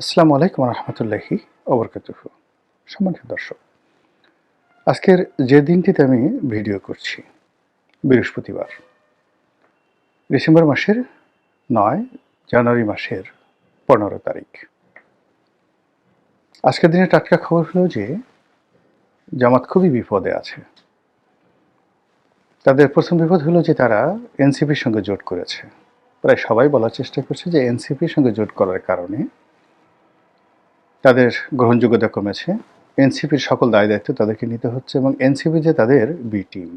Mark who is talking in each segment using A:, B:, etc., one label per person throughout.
A: আসসালামু আলাইকুম রহমতুল্লাহি অবরকাতুহ সম্মানিত দর্শক, আজকের যে দিনটিতে আমি ভিডিও করছি, বৃহস্পতিবার, ডিসেম্বর মাসের নয়, জানুয়ারি মাসের পনেরো তারিখ। আজকের দিনে টাটকা খবর হলো যে, জামাত খুবই বিপদে আছে। তাদের প্রথম বিপদ হলো যে তারা এনসিপির সঙ্গে জোট করেছে। প্রায় সবাই বলার চেষ্টা করছে যে এনসিপির সঙ্গে জোট করার কারণে তাদের গ্রহণযোগ্যতা কমেছে। এনসিপির সকল দায় দায়িত্ব তাদেরকে নিতে হচ্ছে এবং এনসিপি যে তাদের বি টিম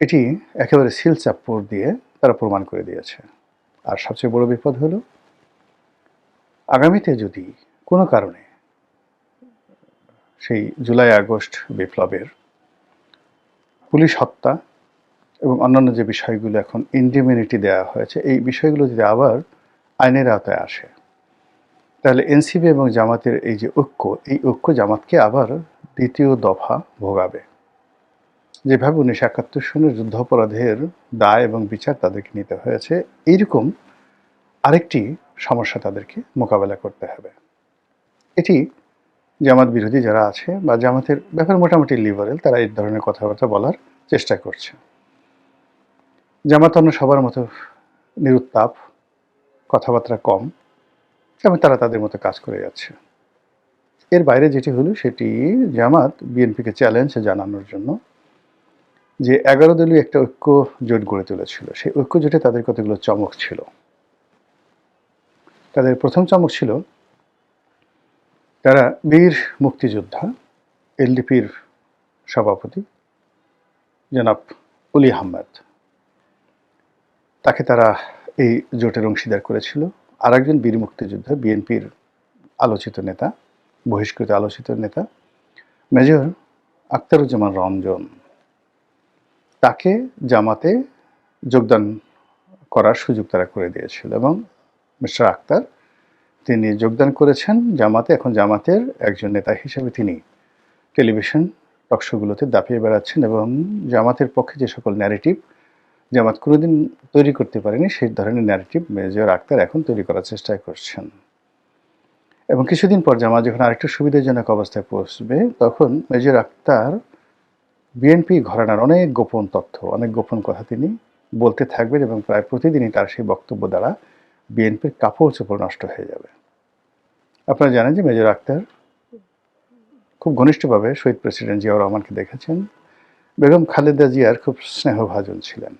A: এটি একেবারে সিল চাপ্পর দিয়ে তারা প্রমাণ করে দিয়েছে। আর সবচেয়ে বড় বিপদ হলো, আগামীতে যদি কোনো কারণে সেই জুলাই আগস্ট বিপ্লবের পুলিশ হত্যা এবং অন্যান্য যে বিষয়গুলো এখন ইন্ডিমিউনিটি দেওয়া হয়েছে, এই বিষয়গুলো যদি আবার আইনের আওতায় আসে তাহলে এনসিপি এবং জামাতের এই যে ঐক্য, এই ঐক্য জামাতকে আবার দ্বিতীয় দফা ভোগাবে। যেভাবে উনিশশো একাত্তর সনের যুদ্ধাপরাধের দায় এবং বিচার তাদেরকে নিতে হয়েছে, এইরকম আরেকটি সমস্যা তাদেরকে মোকাবেলা করতে হবে। এটি জামাত বিরোধী যারা আছে বা জামাতের ব্যাপার মোটামুটি লিবারেল তারা এই ধরনের কথাবার্তা বলার চেষ্টা করছে। জামাত অন্য সবার মতো নিরুত্তাপ, কথাবার্তা কম এবং তারা তাদের মতো কাজ করে যাচ্ছে। এর বাইরে যেটি হলো সেটি জামাত বিএনপিকে চ্যালেঞ্জ জানানোর জন্য যে এগারো দলীয় একটা ঐক্য জোট গড়ে তুলেছিল। সেই ঐক্য জোটে তাদের কতগুলো চমক ছিল? তাদের প্রথম চমক ছিল তারা বীর মুক্তিযোদ্ধা, এলডিপির সভাপতি জনাব অলি আহমেদ। তাকে তারা এই জোটের অংশীদার করেছিল। আরেকজন বীর মুক্তিযোদ্ধা, বিএনপির আলোচিত নেতা, বহিষ্কৃত আলোচিত নেতা, মেজর আখতারুজ্জামান রঞ্জন তাকে জামাতে যোগদান করার সুযোগ তারা করে দিয়েছিল এবং মিস্টার আক্তার তিনি যোগদান করেছেন জামাতে। এখন জামাতের একজন নেতা হিসেবে তিনি টেলিভিশন টকশোগুলোতে দাপিয়ে বেড়াচ্ছেন এবং জামাতের পক্ষে যে সকল ন্যারেটিভ জামাত কোনোদিন তৈরি করতে পারেনি, সেই ধরনের ন্যারেটিভ মেজর আক্তার এখন তৈরি করার চেষ্টা করছেন। এবং কিছুদিন পর জামাত যখন আরেকটু সুবিধাজনক অবস্থায় পৌঁছবে, তখন মেজর আক্তার বিএনপি ঘরানার অনেক গোপন তথ্য, অনেক গোপন কথা তিনি বলতে থাকবেন এবং প্রায় প্রতিদিনই তার সেই বক্তব্য দ্বারা বিএনপির কাপড় চোপড় নষ্ট হয়ে যাবে। আপনারা জানেন যে মেজর আক্তার খুব ঘনিষ্ঠভাবে শহীদ প্রেসিডেন্ট জিয়াউর রহমানকে দেখেছেন। বেগম খালেদা জিয়ার খুব স্নেহভাজন ছিলেন।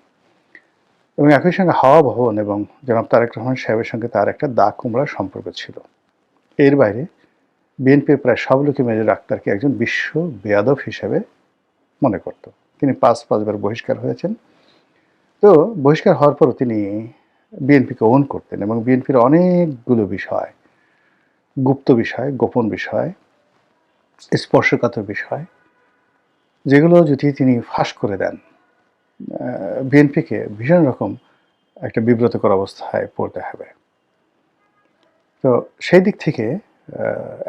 A: এবং একই সঙ্গে হাওয়া ভবন এবং জনাব তারেক রহমান সাহেবের সঙ্গে তার একটা দা কুমড়ার সম্পর্ক ছিল। এর বাইরে বিএনপির প্রায় সব লোকই মেজর আক্তারকে একজন বিশ্ব বেয়াদব হিসেবে মনে করত। তিনি পাঁচ, পাঁচবার বহিষ্কার হয়েছেন। তো বহিষ্কার হওয়ার পরও তিনি বিএনপিকে ওন করতেন এবং বিএনপির অনেকগুলো বিষয়, গুপ্ত বিষয়, গোপন বিষয়, স্পর্শকাতর বিষয়, যেগুলো যদি তিনি ফাঁস করে দেন বিএনপিকে ভীষণ রকম একটা বিব্রতকর অবস্থায় পড়তে হবে। তো সেই দিক থেকে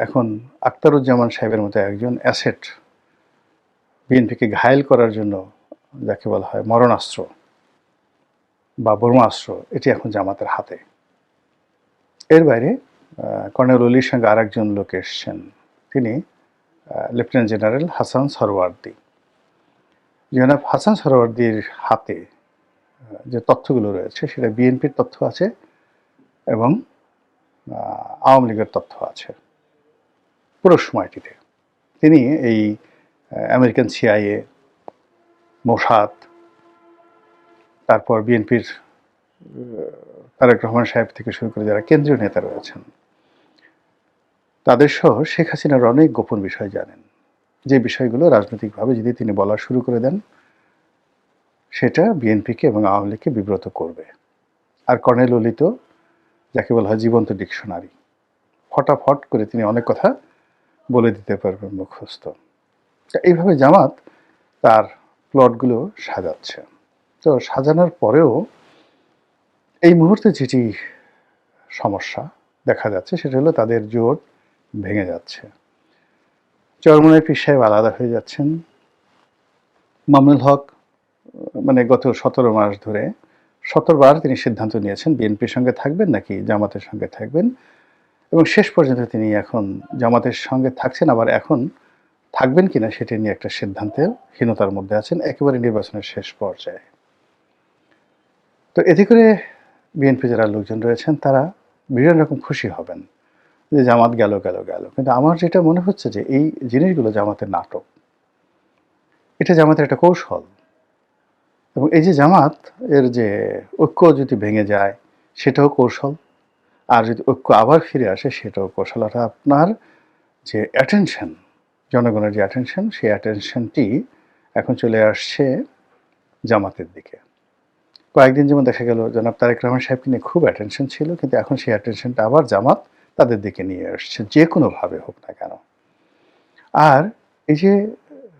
A: এখন আক্তারুজ্জামান সাহেবের মতো একজন অ্যাসেট বিএনপিকে ঘায়েল করার জন্য যাকে বলা হয় মরণাস্ত্র বা ব্রহ্মাস্ত্র এটি এখন জামাতের হাতে। এর বাইরে কর্নেল অলির সঙ্গে আর একজন লোক এসছেন। তিনি লেফটেন্যান্ট জেনারেল হাসান সরওয়ার্দি। জনাব হাসান সরওয়ার্দির হাতে যে তথ্যগুলো রয়েছে, সেটা বিএনপির তথ্য আছে এবং আওয়ামী লীগের তথ্য আছে। পুরো সময়টিতে তিনি এই আমেরিকান সিআইএ, মোসাদ, তারপর বিএনপির তারেক রহমান সাহেব থেকে শুরু করে যারা কেন্দ্রীয় নেতা রয়েছেন, তাদের সহ শেখ হাসিনার অনেক গোপন বিষয় জানেন। যে বিষয়গুলো রাজনৈতিকভাবে যদি তিনি বলা শুরু করে দেন, সেটা বিএনপিকে এবং আওয়ামী লীগকে বিব্রত করবে। আর কর্নেল ললিত, যাকে বলা হয় জীবন্ত ডিকশনারি, ফটাফট করে তিনি অনেক কথা বলে দিতে পারবেন মুখস্থ। এইভাবে জামাত তার প্লটগুলো সাজাচ্ছে। তো সাজানোর পরেও এই মুহূর্তে যেটি সমস্যা দেখা যাচ্ছে, সেটা হলো তাদের জোট ভেঙে যাচ্ছে। চরমনের পীর সাহেব আলাদা হয়ে যাচ্ছেন। মামুনুল হক মানে গত সতেরো মাস ধরে সতেরোবার তিনি সিদ্ধান্ত নিয়েছেন, বিএনপির সঙ্গে থাকবেন নাকি জামাতের সঙ্গে থাকবেন? এবং শেষ পর্যন্ত তিনি এখন জামাতের সঙ্গে থাকছেন, আবার এখন থাকবেন কিনা সেটা নিয়ে একটা সিদ্ধান্তে হীনতার মধ্যে আছেন, একেবারে নির্বাচনের শেষ পর্যায়ে। তো এতে করে বিএনপি যারা লোকজন রয়েছেন, তারা বিভিন্ন রকম খুশি হবেন। যে জামাত গেল গেল গেল। কিন্তু আমার যেটা মনে হচ্ছে যে এই জিনিসগুলো জামাতের নাটক। এটা জামাতের একটা কৌশল। এবং এই যে জামাত, এর যে ঐক্য যদি ভেঙে যায়, সেটাও কৌশল। আর যদি ঐক্য আবার ফিরে আসে, সেটাও কৌশল। অর্থাৎ আপনার যে অ্যাটেনশন জনগণের যে অ্যাটেনশন সেই অ্যাটেনশনটি এখন চলে আসছে জামাতের দিকে। কয়েকদিন যেমন দেখা গেল, জনাব তারেক রহমান সাহেবকে নিয়ে খুব অ্যাটেনশন ছিল, কিন্তু এখন সেই অ্যাটেনশনটা আবার জামাত তাদের দিকে নিয়ে আসছে, যে কোনোভাবে হোক না কেন। আর এই যে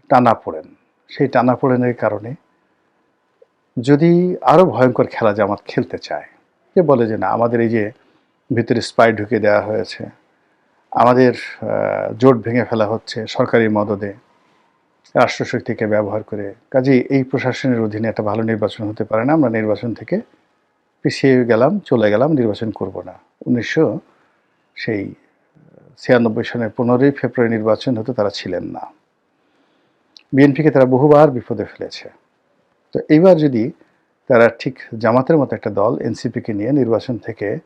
A: টানা পড়েন, সেই টানা পড়েনের কারণে যদি আরও ভয়ঙ্কর খেলা জামাত খেলতে চায়, যে বলে যে না, আমাদের এই যে ভিতরে স্পাই ঢুকে দেওয়া হয়েছে, আমাদের জোট ভেঙে ফেলা হচ্ছে সরকারি মদদে, রাষ্ট্রশক্তিকে ব্যবহার করে, কাজেই এই প্রশাসনের অধীনে একটা ভালো নির্বাচন হতে পারে না, আমরা নির্বাচন থেকে পিছিয়ে গেলাম, চলে গেলাম, নির্বাচন করব না। উনিশশো সেই ছিয়ানব্বই সনের পনেরোই ফেব্রুয়ারি নির্বাচন হতে তারা ছিলেন না। বিএনপিকে তারা বহুবার বিপদে ফেলেছে। তো এইবার যদি তারা ঠিক জামাতের মতো একটা দল, এনসিপিকে নিয়ে নির্বাচন থেকে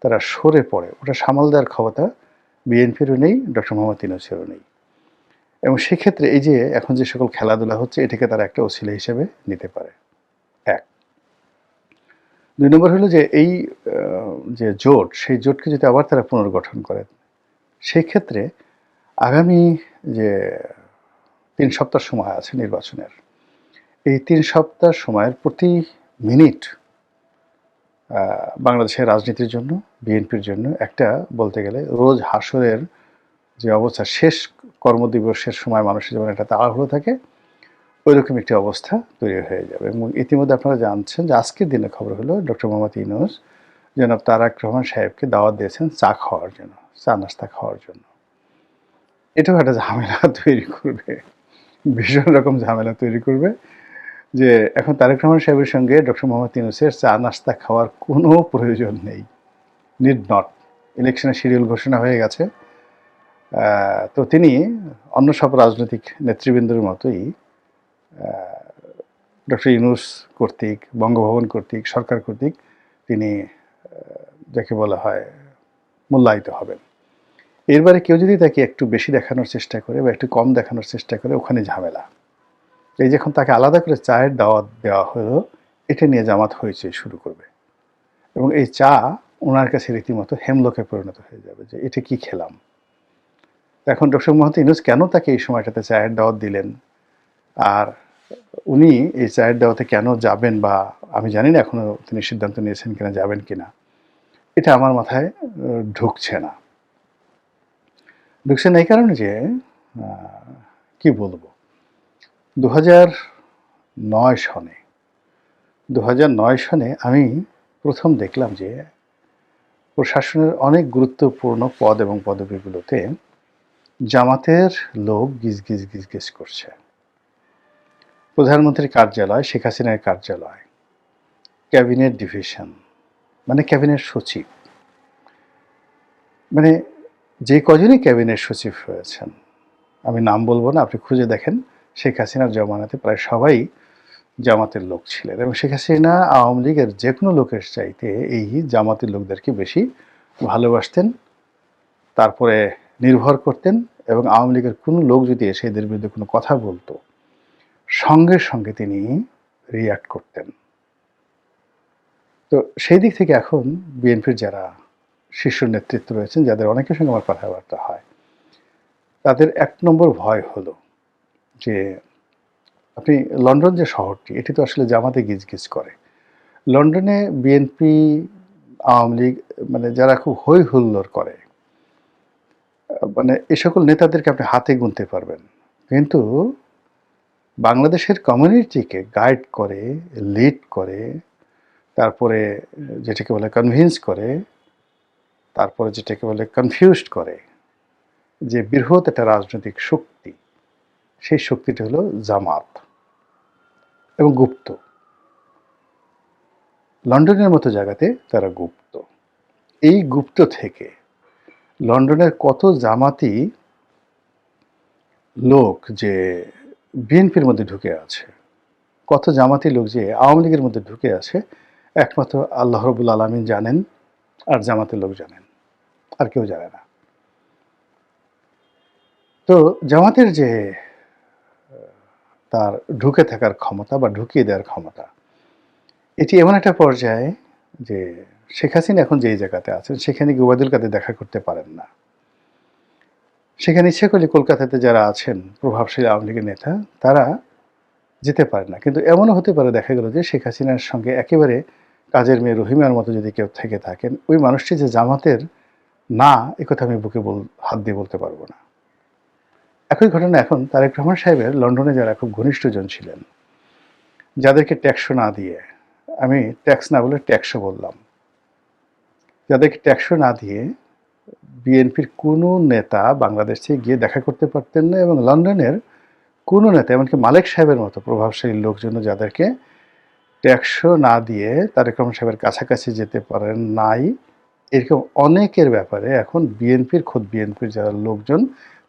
A: তারা সরে পড়ে, ওটা সামাল দেওয়ার ক্ষমতা বিএনপিরও নেই, ডক্টর মোহাম্মদ ইউনূসেরও নেই। এবং সেক্ষেত্রে এই যে এখন যে সকল খেলাধুলা হচ্ছে, এটাকে তারা একটা ওসিলা হিসেবে নিতে পারে। এক। দুই নম্বর হলো যে এই যে জোট, সেই জোটকে যদি আবার তারা পুনর্গঠন করে সেই ক্ষেত্রে আগামী যে তিন সপ্তাহ সময় আছে নির্বাচনের, এই তিন সপ্তাহ সময়ের প্রতি মিনিট বাংলাদেশের রাজনীতির জন্য, বিএনপির জন্য একটা বলতে গেলে রোজ হাসরের যে অবস্থা, শেষ কর্মদিবসের সময় মানুষের যেমন একটা তাড়াহুড়ো থাকে ওই রকম একটি অবস্থা তৈরি হয়ে যাবে। এবং ইতিমধ্যে আপনারা জানছেন যে আজকের দিনে খবর হলো ডক্টর মোহাম্মদ ইউনুস জনাব তারাক রহমান সাহেবকে দাওয়াত দিয়েছেন চা খাওয়ার জন্য, চা নাস্তা খাওয়ার জন্য। এটাও একটা ঝামেলা তৈরি করবে, ভীষণ রকম ঝামেলা তৈরি করবে যে এখন তারেক রহমান সাহেবের সঙ্গে ডক্টর মোহাম্মদ ইউনুসের চা নাস্তা খাওয়ার কোনো প্রয়োজন নেই নিড নট ইলেকশনের শিডিউল ঘোষণা হয়ে গেছে। তো তিনি অন্য সব রাজনৈতিক নেতৃবৃন্দের মতোই ডক্টর ইউনুস কর্তৃক, বঙ্গভবন কর্তৃক, সরকার কর্তৃক তিনি যাকে বলা হয় মূল্যায়িত হবেন। এরবারে কেউ যদি তাকে একটু বেশি দেখানোর চেষ্টা করে বা একটু কম দেখানোর চেষ্টা করে, ওখানে ঝামেলা। এই যখন তাকে আলাদা করে চায়ের দাওয়াত দেওয়া হলো, এটা নিয়ে জামাত হয়েছে শুরু করবে। এবং এই চা ওনার কাছে রীতিমতো হেমলোকে পরিণত হয়ে যাবে যে, এটা কি খেলাম? এখন ডক্টর মোহাম্মদ ইউনুস কেন তাকে এই সময়টাতে চায়ের দাওয়াত দিলেন? আর উনি এই চায়ের দাওয়াতে কেন যাবেন বা আমি জানি না এখনও তিনি সিদ্ধান্ত নিয়েছেন কিনা যাবেন কিনা, এটা আমার মাথায় ঢুকছে না। ঢুকছে না এই কারণে যে কি বলব? দু নয় সনে দু নয় সনে আমি প্রথম দেখলাম যে প্রশাসনের অনেক গুরুত্বপূর্ণ পদ এবং পদবিগুলোতে জামাতের লোক গিজ গিজ গিজ গিজ করছে। প্রধানমন্ত্রীর কার্যালয়, শেখ হাসিনার কার্যালয়। ক্যাবিনেট ডিভিশন মানে ক্যাবিনেট সচিব। মানে যে কজনই ক্যাবিনেট সচিব হয়েছেন, আমি নাম বলব না, আপনি খুঁজে দেখেন, শেখ হাসিনার জমানাতে প্রায় সবাই জামাতের লোক ছিলেন এবং শেখ হাসিনা আওয়ামী লীগের যে কোনো লোকের চাইতে এই জামাতের লোকদেরকে বেশি ভালোবাসতেন, তারপরে নির্ভর করতেন এবং আওয়ামী লীগের কোনো লোক যদি এসে এদের বিরুদ্ধে কোনো কথা বলতো সঙ্গে সঙ্গে তিনি রিয়াক্ট করতেন। তো সেই দিক থেকে এখন বিএনপির যারা শীর্ষ নেতৃত্ব রয়েছেন, যাদের অনেকের সঙ্গে আমার কথাবার্তা হয়, তাদের এক নম্বর ভয় হলো যে আপনি লন্ডন যে শহরটি, এটি তো আসলে জামাতে গিজগিজ করে। লন্ডনে বিএনপি, আওয়ামী লীগ মানে যারা খুব হই হুল্লোড় করে মানে এ সকল নেতাদেরকে আপনি হাতে গুনতে পারবেন। কিন্তু বাংলাদেশের কমিউনিটিকে গাইড করে, লিড করে, তারপরে যেটাকে বলে কনভিন্স করে, তারপরে যেটাকে বলে কনফিউজড করে, যে বৃহৎ একটা রাজনৈতিক শক্তি, সেই শক্তিটা হলো জামাত এবং গুপ্ত। লন্ডনের মতো জায়গাতে তারা গুপ্ত। এই গুপ্ত থেকে লন্ডনের কত জামাতি লোক যে বিএনপির মধ্যে ঢুকে আছে। কত জামাতি লোক যে আওয়ামী লীগের মধ্যে ঢুকে আছে, একমাত্র আল্লাহ রবুল আলমিন জানেন, আর জামাতের লোক জানেন, আর কেউ জানে না। তো জামাতের যে তার ঢুকে থাকার ক্ষমতা বা ঢুকিয়ে দেওয়ার ক্ষমতা, এটি এমন একটা পর্যায়ে যে শেখ হাসিনা এখন যেই জায়গাতে আছেন, সেখানে গিয়ে ওবায়দুল কাদের দেখা করতে পারেন না। সেখানে ইচ্ছে করলে কলকাতাতে যারা আছেন প্রভাবশালী আওয়ামী লীগের নেতা, তারা যেতে পারে না। কিন্তু এমনও হতে পারে, দেখা গেল যে শেখ হাসিনার সঙ্গে একেবারে কাজের মেয়ে রহিমার মতো যদি কেউ থেকে থাকেন, ওই মানুষটি যে জামাতের না, এ কথা আমি বুকে বল, হাত দিয়ে বলতে পারব না। একই ঘটনা এখন তারেক রহমান সাহেবের লন্ডনে যারা খুব ঘনিষ্ঠজন ছিলেন, যাদেরকে ট্যাক্সও না দিয়ে, আমি ট্যাক্স না বলে ট্যাক্সও বললাম, যাদেরকে ট্যাক্সও না দিয়ে বিএনপির কোনো নেতা বাংলাদেশে গিয়ে দেখা করতে পারতেন না এবং লন্ডনের কোনো নেতা, এমনকি মালিক সাহেবের মতো প্রভাবশালী লোকজন যাদেরকে ট্যাক্সও না দিয়ে তারেক রহমান সাহেবের কাছাকাছি যেতে পারেন নাই, এরকম অনেকের ব্যাপারে এখন বিএনপির খোদ বিএনপির যারা লোকজন,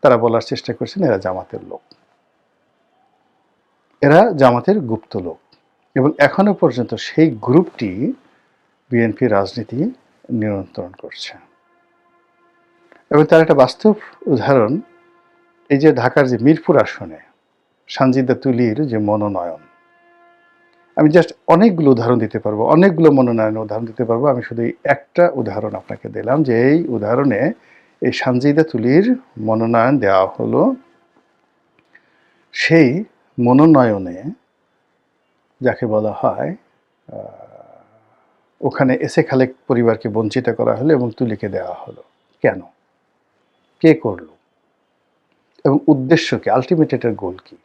A: তারা বলার চেষ্টা করছেন এরা জামাতের লোক। এরা জামাতের গুপ্ত লোক এবং এখনও পর্যন্ত সেই গ্রুপটি বিএনপি রাজনীতি নিয়ন্ত্রণ করছে। এবং তার একটা বাস্তব উদাহরণ, এই যে ঢাকার যে মিরপুর আসনে, সানজিদা তুলির যে মনোনয়ন। আমি জাস্ট অনেকগুলো উদাহরণ দিতে পারব, অনেকগুলো মনোনয়নের উদাহরণ দিতে পারব। আমি শুধু একটা উদাহরণ আপনাকে দিলাম যে এই উদাহরণে এই সানজিদা তুলির মনোনয়ন দেওয়া হলো। সেই মনোনয়নে যাকে বলা হয় ওখানে এসে খালেক পরিবারকে বঞ্চিত করা হলো এবং তুলিকে দেওয়া হলো। কেন? কে করল এবং উদ্দেশ্য কি? আলটিমেট এটার গোল কি?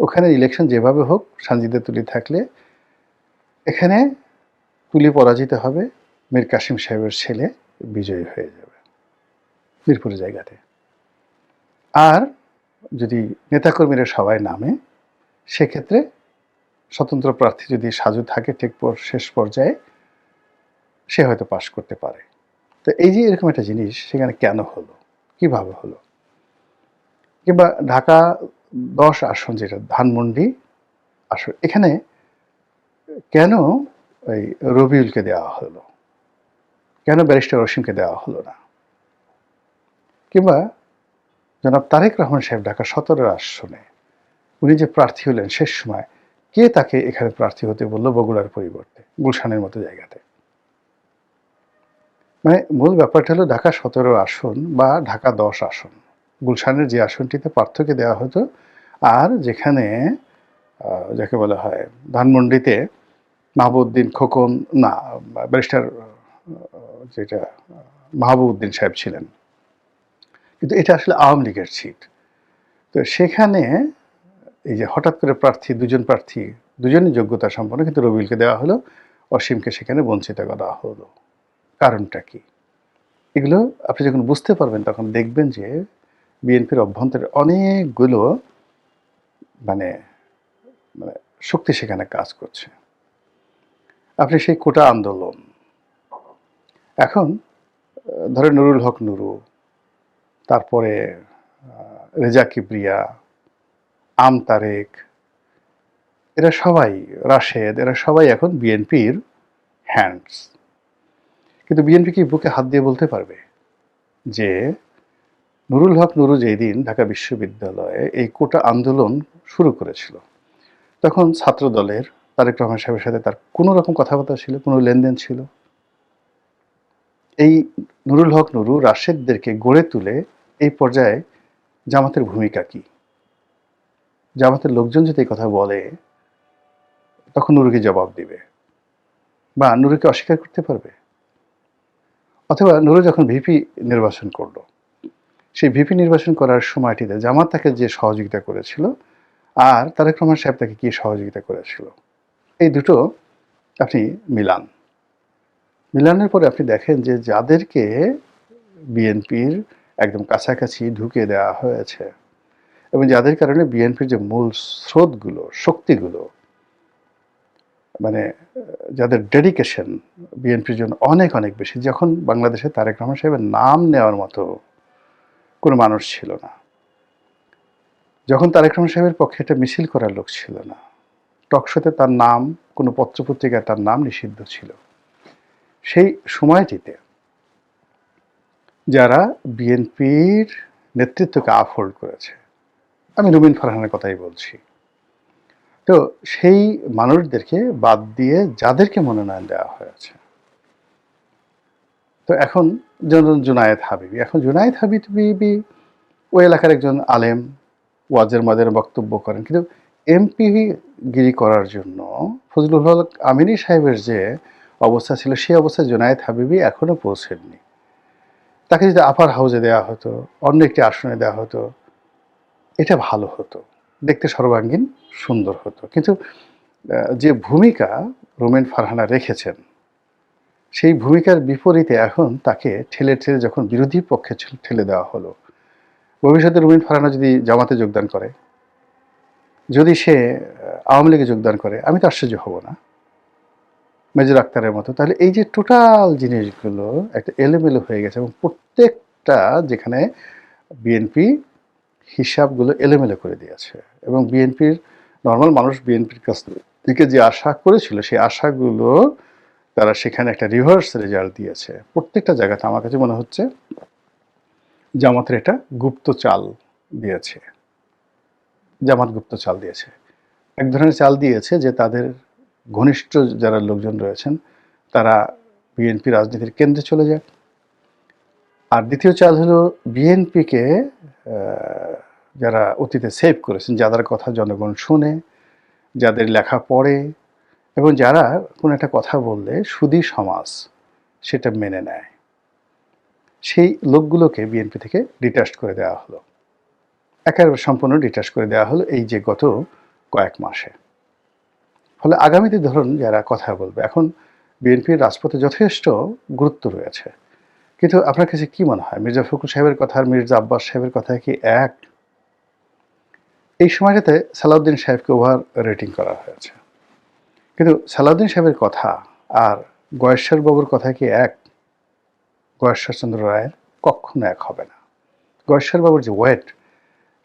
A: ওখানে ইলেকশন যেভাবে হোক, সানজিদা তুলি থাকলে এখানে তুলি পরাজিত হবে, মীর কাসিম সাহেবের ছেলে বিজয়ী হয়ে যাবে মিরপুরের জায়গাতে। আর যদি নেতাকর্মীরা সবাই নামে, সেক্ষেত্রে স্বতন্ত্র প্রার্থী যদি সাজু থাকে ঠিক পর, শেষ পর্যায়ে সে হয়তো পাশ করতে পারে। তো এই যে এরকম একটা জিনিস, সেখানে কেন হলো? কীভাবে হলো? কিংবা ঢাকা দশ আসন যেটা, ধানমন্ডি আসন, এখানে কেন ওই রবিউলকে দেওয়া হলো? কেন ব্যারিস্টার রসিমকে দেওয়া হলো না? কিংবা জনাব তারেক রহমান সাহেব ঢাকা সতেরোর আসনে, উনি যে প্রার্থী হলেন শেষ সময়, কে তাকে এখানে প্রার্থী হতে বলল বগুড়ার পরিবর্তে, গুলশানের মতো জায়গাতে? মানে মূল ব্যাপারটা হলো ঢাকা সতেরো আসন বা ঢাকা দশ আসন। গুলশানের যে আসনটিতে পার্থক্য দেওয়া হতো আর যেখানে যাকে বলা হয়, ধানমন্ডিতে মাহবুদ্দিন খোকন, না, ব্যারিস্টার যেটা, মাহবুবউদ্দিন সাহেব ছিলেন। কিন্তু এটা আসলে আওয়ামী লীগের সিট। তো সেখানে এই যে হঠাৎ করে প্রার্থী, দুজন প্রার্থী, দুজনই যোগ্যতা সম্পন্ন, কিন্তু রবিউলকে দেওয়া হলো, অসীমকে সেখানে বঞ্চিত করা হলো। কারণটা কি? এগুলো আপনি যখন বুঝতে পারবেন, তখন দেখবেন যে বিএনপির অভ্যন্তরে অনেকগুলো মানে মানে শক্তি সেখানে কাজ করছে। আপনি সেই কোটা আন্দোলন, এখন ধরেন নুরুল হক নুরু, তারপরে রেজা কিবরিয়া, আম তারেক, এরা সবাই, রাশেদ, এরা সবাই এখন বিএনপির হ্যান্ডস কিন্তু বিএনপি কি বুকে হাত দিয়ে বলতে পারবে? যে নুরুল হক নুরু যেই দিন ঢাকা বিশ্ববিদ্যালয়ে এই কোটা আন্দোলন শুরু করেছিল, তখন ছাত্র দলের তারেক রহমান সাহেবের সাথে তার কোনো রকম কথাবার্তা ছিল, কোনো লেনদেন ছিল? এই নুরুল হক নুরু রাশেদদেরকে গড়ে তুলে এই পর্যায়ে জামাতের ভূমিকা কি? জামাতের লোকজন যদি এই কথা বলে, তখন নুরুকে জবাব দিবে। বা নুরুকে অস্বীকার করতে পারবে? অথবা নুরু যখন ভিপি নির্বাচন করল, সেই ভিপি নির্বাচন করার সময়টিতে জামাত তাকে যে সহযোগিতা করেছিল আর তারেক রহমান সাহেব তাকে কি সহযোগিতা করেছিল, এই দুটো আপনি মিলান। মিলানের পরে আপনি দেখেন যে যাদেরকে বিএনপির একদম কাছাকাছি ঢুকে দেওয়া হয়েছে এবং যাদের কারণে বিএনপির যে মূল স্রোতগুলো, শক্তিগুলো মানে যাদের ডেডিকেশন বিএনপির জন্য অনেক অনেক বেশি। যখন বাংলাদেশে তারেক রহমান সাহেবের নাম নেওয়ার মতো কোনো মানুষ ছিল না। যখন তারেক রহমান সাহেবের পক্ষে একটা মিছিল করার লোক ছিল না। টকশোতে তার নাম, কোনো পত্রপত্রিকায় তার নাম নিষিদ্ধ ছিল। সেই সময়টিতে যারা বিএনপির নেতৃত্বকে আফোল্ড করেছে, আমি রুমিন ফারহানের কথাই বলছি। তো সেই মানুষদেরকে বাদ দিয়ে যাদেরকে মনোনয়ন দেওয়া হয়েছে। তো এখন যেমন জুনায়েদ হাবিবি, এখন জুনায়েদ হাবিবি ওই এলাকার একজন আলেম, ওয়াজের মাদের বক্তব্য করেন। কিন্তু এমপি গিরি করার জন্য ফজলুল হক আমিনী সাহেবের যে অবস্থা ছিল, সেই অবস্থায় জুনায়েদ হাবিবি এখনও পৌঁছেননি। তাকে যদি আপার হাউজে দেওয়া হতো, অন্য একটি আসনে দেওয়া হতো, এটা ভালো হতো। দেখতে সর্বাঙ্গীন, সুন্দর হতো। কিন্তু যে ভূমিকা রোমেন ফারহানা রেখেছেন, সেই ভূমিকার বিপরীতে এখন তাকে ঠেলে ঠেলে যখন বিরোধী পক্ষে ঠেলে- দেওয়া হলো, ভবিষ্যতে রুমিন ফারহানা যদি জামাতে যোগদান করে, যদি সে আওয়ামী লীগে যোগদান করে, আমি তো আশ্চর্য হব না। মেজর আক্তারের মতো। তাহলে এই যে টোটাল জিনিসগুলো একটা এলোমেলো হয়ে গেছে এবং প্রত্যেকটা যেখানে বিএনপি হিসাবগুলো এলোমেলো করে দিয়েছে। এবং বিএনপির নর্মাল মানুষ বিএনপির কাছ থেকে যে আশা করেছিল, সেই আশাগুলো তারা সেখানে একটা রিভার্স রেজাল্ট দিয়েছে। প্রত্যেকটা জায়গাতে আমার কাছে মনে হচ্ছে জামাতের এটা গুপ্ত চাল দিয়েছে। জামাত গুপ্ত চাল দিয়েছে। এক ধরনের চাল দিয়েছে যে তাদের ঘনিষ্ঠ যারা লোকজন রয়েছেন, তারা বিএনপি রাজনীতির কেন্দ্রে চলে যায় আর দ্বিতীয় চাল হলো বিএনপিকে যারা অতীতে সেভ করেছেন, যাদের কথা জনগণ শুনে, যাদের লেখা পড়ে, এবং যারা কোনো একটা কথা বললে সুদী সমাজ সেটা মেনে নেয়। সেই লোকগুলোকে বিএনপি থেকে ডিটাচ করে দেওয়া হলো। একেবারে সম্পূর্ণ ডিটাচ করে দেওয়া হলো এই যে গত কয়েক মাসে। ফলে আগামীতে ধরুন যারা কথা বলবে, এখন বিএনপির রাজপথে যথেষ্ট গুরুত্ব রয়েছে। কিন্তু আপনার কাছে কী মনে হয়? মির্জা ফখরুল সাহেবের কথা আর মির্জা আব্বাস সাহেবের কথা কি এক? এই সময়টাতে সালাউদ্দিন সাহেবকে ওভার রেটিং করা হয়েছে। কিন্তু সালাউদ্দিন সাহেবের কথা আর গয়েশ্বর বাবুর কথা কি এক? গয়েশ্বরচন্দ্র রায়ের কখনো এক হবে না। গয়েশ্বর বাবুর যে ওয়েট,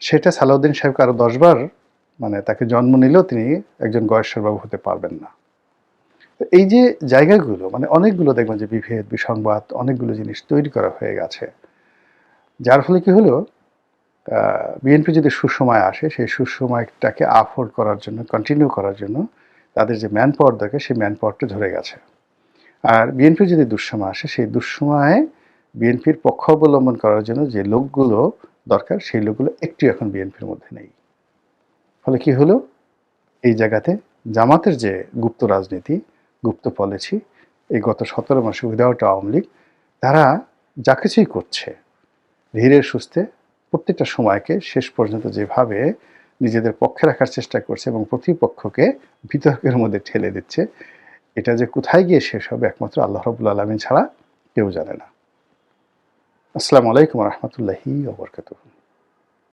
A: সেটা সালাউদ্দিন সাহেবকে আরও দশবার মানে তাকে জন্ম নিলেও তিনি একজন গয়েশ্বরবাবু হতে পারবেন না। এই যে জায়গাগুলো মানে অনেকগুলো দেখবেন যে বিভেদ, বিসংবাদ, অনেকগুলো জিনিস তৈরি করা হয়ে গেছে। যার ফলে কি হলো? বিএনপি যদি সুসময় আসে, সেই সুসময়টাকে আফোর্ড করার জন্য কন্টিনিউ করার জন্য তাদের যে ম্যান পাওয়ার দরকার, সেই ম্যান পাওয়ারটা ধরে গেছে। আর বিএনপি যদি দুঃসময় আসে, সেই দুঃসময়ে বিএনপির পক্ষ অবলম্বন করার জন্য যে লোকগুলো দরকার, সেই লোকগুলো একটু এখন বিএনপির মধ্যে নেই। ফলে কি হলো? এই জায়গাতে জামাতের যে গুপ্ত রাজনীতি, গুপ্ত পলিসি এই গত সতেরো মাসে উইদাউট আওয়ামী লীগ, তারা যা কিছুই করছে, ধীরে সুস্থে প্রত্যেকটা সময়কে শেষ পর্যন্ত যেভাবে নিজেদের পক্ষে রাখার চেষ্টা করছে এবং প্রতিপক্ষকে বিতর্কের মধ্যে ঠেলে দিচ্ছে, এটা যে কোথায় গিয়ে শেষ হবে একমাত্র আল্লাহ রবুল আলমিন ছাড়া কেউ জানে না। আসসালামু আলাইকুম রহমতুল্লাহি ওবরকাতুহ